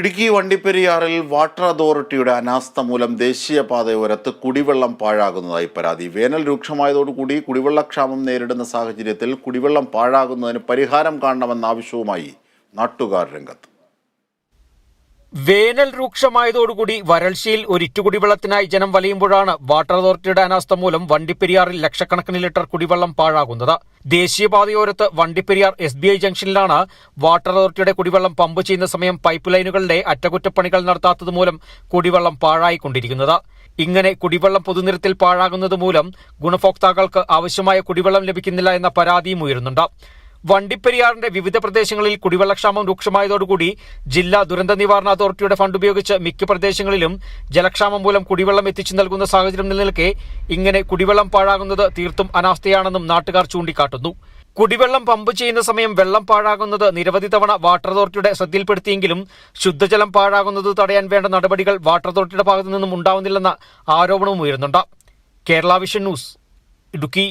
Idukki വണ്ടിപ്പെരിയാറിൽ water അതോറിറ്റിയുടെ അനാസ്ഥ മൂലം ദേശീയപാതയോരത്ത് കുടിവെള്ളം പാഴാകുന്നതായി പരാതി. വേനൽ രൂക്ഷമായതോടുകൂടി കുടിവെള്ളക്ഷാമം നേരിടുന്ന സാഹചര്യത്തിൽ കുടിവെള്ളം പാഴാകുന്നതിന് പരിഹാരം കാണണമെന്ന ആവശ്യവുമായി നാട്ടുകാർ രംഗത്ത്. വേനൽ രൂക്ഷമായതോടുകൂടി വരൾച്ചയിൽ ഒരിറ്റു കുടിവെള്ളത്തിനായി ജനം വലയുമ്പോഴാണ് വാട്ടർ അതോറിറ്റിയുടെ അനാസ്ഥ മൂലം വണ്ടിപ്പെരിയാറിൽ ലക്ഷക്കണക്കിന് ലിറ്റർ കുടിവെള്ളം പാഴാകുന്നത്. ദേശീയപാതയോരത്ത് വണ്ടിപ്പെരിയാർ എസ് ബി ഐ ജംഗ്ഷനിലാണ് വാട്ടർ അതോറിറ്റിയുടെ കുടിവെള്ളം പമ്പ് ചെയ്യുന്ന സമയം പൈപ്പ് ലൈനുകളുടെ അറ്റകുറ്റപ്പണികൾ നടത്താത്തത് മൂലം കുടിവെള്ളം പാഴായിക്കൊണ്ടിരിക്കുന്നത്. ഇങ്ങനെ കുടിവെള്ളം പൊതുനിരത്തിൽ പാഴാകുന്നത് മൂലം ഗുണഭോക്താക്കൾക്ക് ആവശ്യമായ കുടിവെള്ളം ലഭിക്കുന്നില്ല എന്ന പരാതിയും ഉയരുന്നുണ്ട്. വണ്ടിപ്പെരിയാറിന്റെ വിവിധ പ്രദേശങ്ങളിൽ കുടിവെള്ളക്ഷാമം രൂക്ഷമായതോടുകൂടി ജില്ലാ ദുരന്ത നിവാരണ അതോറിറ്റിയുടെ ഫണ്ട് ഉപയോഗിച്ച് മിക്ക പ്രദേശങ്ങളിലും ജലക്ഷാമം മൂലം കുടിവെള്ളം എത്തിച്ചു നൽകുന്ന സാഹചര്യം നിലനിൽക്കെ ഇങ്ങനെ കുടിവെള്ളം പാഴാകുന്നത് തീർത്തും അനാസ്ഥയാണെന്നും നാട്ടുകാർ ചൂണ്ടിക്കാട്ടുന്നു. കുടിവെള്ളം പമ്പ് ചെയ്യുന്ന സമയം വെള്ളം പാഴാകുന്നത് നിരവധി തവണ വാട്ടർ അതോറിറ്റിയുടെ ശ്രദ്ധയിൽപ്പെടുത്തിയെങ്കിലും ശുദ്ധജലം പാഴാകുന്നത് തടയാൻ വേണ്ട നടപടികൾ വാട്ടർ അതോറിറ്റിയുടെ ഭാഗത്തു നിന്നും ഉണ്ടാവുന്നില്ലെന്ന ആരോപണവും ഉയരുന്നുണ്ട്. Kerala vision news Idukki.